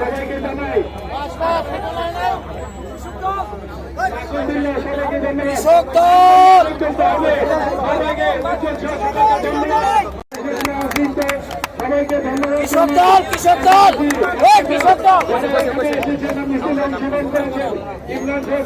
সবাইকে জানাই আলহামদুলিল্লাহ সবাইকে জানাই কৃষক দল করতে হবে সবাইকে সবাইকে ধন্যবাদ কৃষক দল কৃষক দল এই কৃষক দল ইমরান সাহেব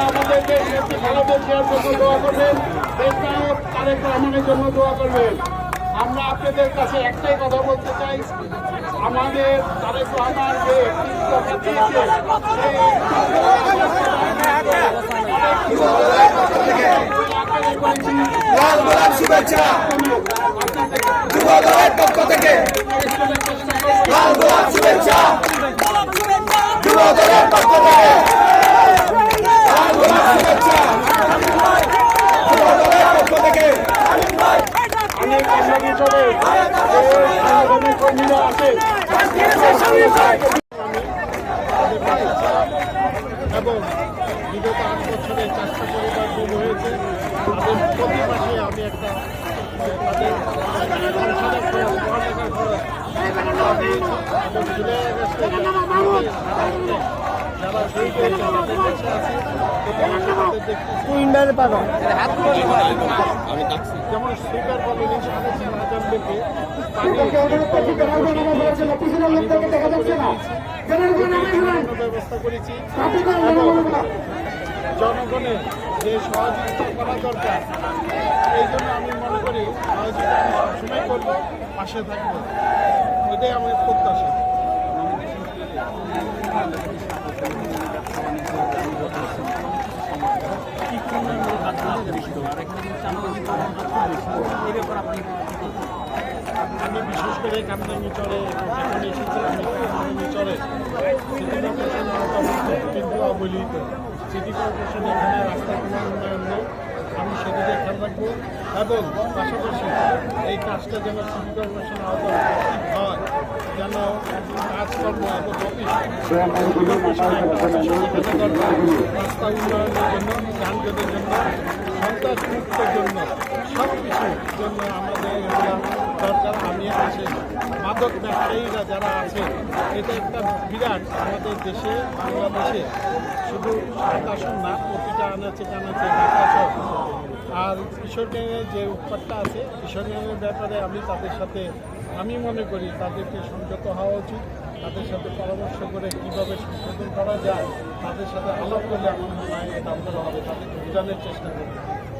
আমাদেরকে একটি ভালো দেশের জন্য দোয়া করবেন। দেশনায়ক তারেক রহমানের জন্য দোয়া করবেন। আমরা আপনাদের কাছে একটাই কথা বলতে চাই। আমাদের তারেক রহমান যে কথা লাল গোলাপ শুভেচ্ছা। যুব দলের পক্ষ থেকে লাল গোলাপ শুভেচ্ছা। যুব দলের পক্ষ থেকে লাল গোলাপ শুভেচ্ছা। যুব দলের পক্ষ থেকে অনেক কর্মী হিসাবে সংগঠনের কর্মীরা আছে এবং বিগত আট বছর বছরে চারটা পরিবার গুম হয়েছে তাদের প্রতি মাসে আমি একটা তাদের সংসারের খরচ পড়ালেখার খরচ টাকা দিয়েছি এবং জুলাই আগস্টে যারা শহীদ হয়েছে তাদের কাছে আছে প্রতি মাসে তাদের দেখতেছি যেমন সুইপার কলোনি সাড়ে চার হাজার লোকে ব্যবস্থা করেছি। জনগণের যে সহযোগিতা করা দরকার এই জন্য আমি মনে করি সহযোগিতা আমি সবসময় করব পাশে থাকব। এটাই আমার প্রত্যাশা। আমি বিশেষ করে কামরাঙ্গি চরে যখন এসেছিলাম কামরাঙ্গি চরে সিটি কর্পোরেশন কিন্তু অবহেলিত সিটি কর্পোরেশন এখানে রাস্তা কোনো উন্নয়ন নেই, আমি সেদিকে খেয়াল রাখব এবং পাশাপাশি এই কাজটা যেন সিটি কর্পোরেশন যেন কাজকর্ম এবং রাস্তা উন্নয়নের জন্য যানজটের জন্য সন্ত্রাস জন্য আমাদের দরকার আমি আছে মাদক ব্যবসায়ীরা যারা আছে এটা একটা বিরাট আমাদের দেশে বাংলাদেশে শুধু শাসন না প্রতিটা আনাচে কানাচে আর কিশোর গ্যাংয়ের যে উৎপাদটা আছে, কিশোর গ্যাংয়ের ব্যাপারে আমি তাদের সাথে আমি মনে করি তাদেরকে সংযত হওয়া উচিত তাদের সাথে পরামর্শ করে কীভাবে সংশোধন করা যায় তাদের সাথে আলাপ করলে আমার মনে হয় এটা ভালো হবে তাদেরকে বোঝানোর চেষ্টা করব।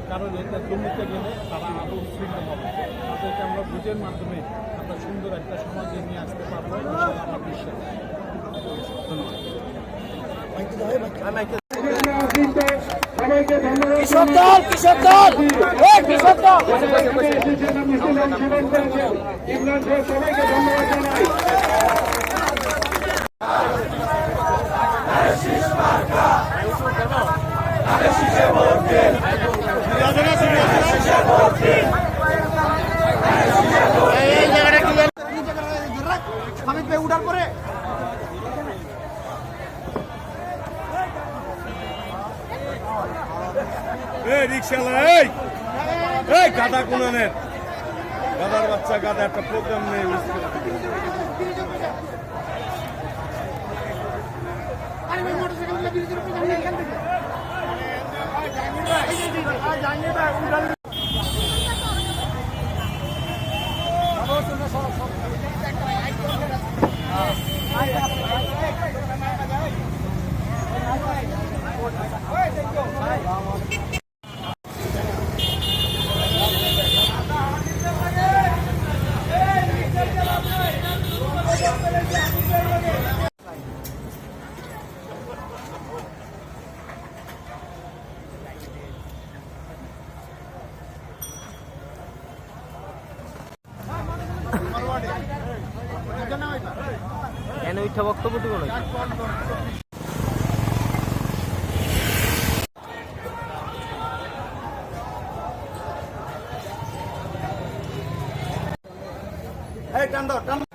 কারণ এটা দুর্নীতি গেলে তারা আরও উৎফুল্ল হবে। তাদেরকে আমরা বুঝের মাধ্যমে আমরা সুন্দর একটা সমাজে নিয়ে আসতে পারব আমার বিশ্বাস। ধন্যবাদ। কৃষক দল কৃষক দল। কৃষক দল। ইমরান সবাইকে ধন্যবাদ জানাই। та проблемний успіх. ইচ্ছা বক্তব্য দিব নাকি? টান দাও টান